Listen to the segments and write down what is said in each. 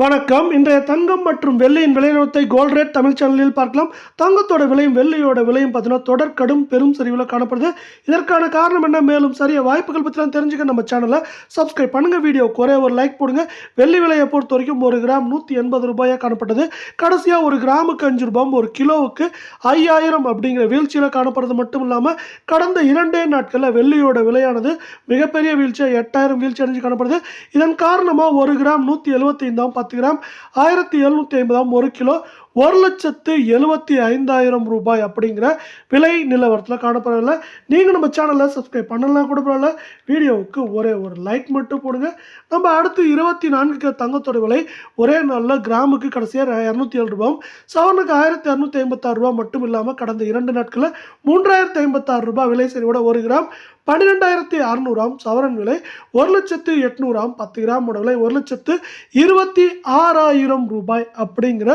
வணக்கம். இன்றைய தங்கம் மற்றும் வெள்ளியின் விலைநிலத்தை கோல்ட் ரேட் தமிழ் சேனலில் பார்க்கலாம். தங்கத்தோட விலையும் வெள்ளியோட விலையும் பார்த்தீங்கன்னா தொடர் கடும் பெரும் சரிவில் காணப்படுது. இதற்கான காரணம் என்ன? மேலும் சரிய வாய்ப்புகள் பற்றிலாம் தெரிஞ்சுக்க நம்ம சேனலை சப்ஸ்கிரைப் பண்ணுங்க. வீடியோ குறைய ஒரு லைக் போடுங்க. வெள்ளி விலையை பொறுத்த வரைக்கும் ஒரு கிராம் நூற்றி எண்பது ரூபாயாக காணப்பட்டது. கடைசியாக ஒரு கிராமுக்கு அஞ்சு ரூபாய் ஒரு கிலோவுக்கு ஐயாயிரம் அப்படிங்கிற வீழ்ச்சியில் காணப்படுறது மட்டும் இல்லாமல் கடந்த இரண்டே நாட்களில் வெள்ளியோட விலையானது மிகப்பெரிய வீழ்ச்சியாக எட்டாயிரம் வீழ்ச்சி அடைஞ்சு காணப்படுது. இதன் காரணமாக ஒரு கிராம் நூற்றி எழுபத்தைந்தாம் பத்து கிராம் ஆயிரத்தி எழுநூற்றி ஐம்பதாம் ஒரு கிலோ ஒரு லட்சத்து எழுபத்தி ஐந்தாயிரம் ரூபாய் அப்படிங்கிற விலை நிலவரத்தில் காணப்படவில்லை நீங்கள் நம்ம சேனலில் சப்ஸ்கிரைப் பண்ணலாம் கூட பரவாயில்ல. வீடியோவுக்கு ஒரே ஒரு லைக் மட்டும் போடுங்க. நம்ம அடுத்து இருபத்தி நான்கு தங்கத்தோட விலை ஒரே நாளில் கிராமுக்கு கடைசியாக இரநூத்தி ஏழு ரூபாயும் சவனுக்கு ஆயிரத்தி இரநூத்தி ஐம்பத்தாறு ரூபா மட்டும் இல்லாமல் கடந்த இரண்டு நாட்களில் மூன்றாயிரத்தி ஐம்பத்தாறு ரூபாய் விலை சரிவோட ஒரு கிராம் பன்னிரெண்டாயிரத்தி அறநூறாம் சவரன் விலை ஒரு லட்சத்து எட்நூறாம் பத்து கிராமோட விலை ஒரு லட்சத்து இருபத்தி ஆறாயிரம் ரூபாய் அப்படிங்கிற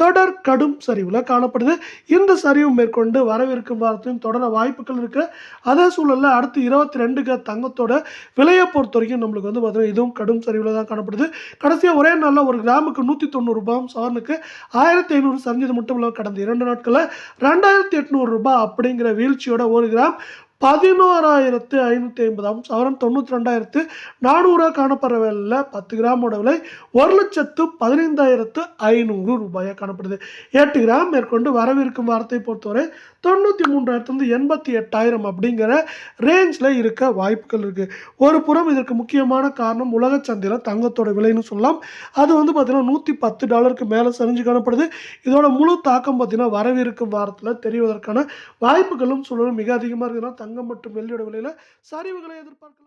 தொடர் கடும் சரிவில் காணப்படுது. இந்த சரிவு மேற்கொண்டு வரவிருக்கும் வாரத்தையும் தொடர வாய்ப்புகள் இருக்குது அதே சூழலில் அடுத்து இருபத்தி ரெண்டுக்கு தங்கத்தோட விலையை பொறுத்த வரைக்கும் நம்மளுக்கு வந்து பார்த்திங்கன்னா இதுவும் கடும் சரிவில் தான் காணப்படுது. கடைசியாக ஒரே நாளில் ஒரு கிராமுக்கு நூற்றி தொண்ணூறு ரூபாயும் ஆயிரத்தி ஐநூறு சரிஞ்சது மட்டும் இல்லாமல் கடந்த இரண்டு நாட்களில் ரெண்டாயிரத்தி எட்நூறு ரூபாய் அப்படிங்கிற வீழ்ச்சியோட ஒரு கிராம் பதினோராயிரத்து ஐநூற்றி ஐம்பதாம் சவரம் தொண்ணூற்றி ரெண்டாயிரத்து நானூறுவா காணப்படுற விலையில் பத்து கிராமோட விலை ஒரு லட்சத்து பதினைந்தாயிரத்து ஐநூறு ரூபாயாக காணப்படுது. எட்டு கிராம் மேற்கொண்டு வரவிருக்கும் வாரத்தை பொறுத்தவரை தொண்ணூற்றி மூன்றாயிரத்துலேருந்து எண்பத்தி எட்டாயிரம் அப்படிங்கிற ரேஞ்சில் இருக்க வாய்ப்புகள் இருக்குது ஒரு புறம் இதற்கு முக்கியமான காரணம் உலக சந்தையில் தங்கத்தோட விலைன்னு சொல்லலாம். அது வந்து பார்த்திங்கன்னா நூற்றி பத்து டாலருக்கு மேலே சரிஞ்சு காணப்படுது. இதோட முழு தாக்கம் பார்த்திங்கன்னா வரவிருக்கும் வாரத்தில் தெரிவதற்கான வாய்ப்புகளும் சூழலும் மிக அதிகமாக இருக்குதுன்னா தங்கம் மற்றும் வெள்ளியோட விலையில் சரிவுகளை எதிர்பார்க்கலாம்.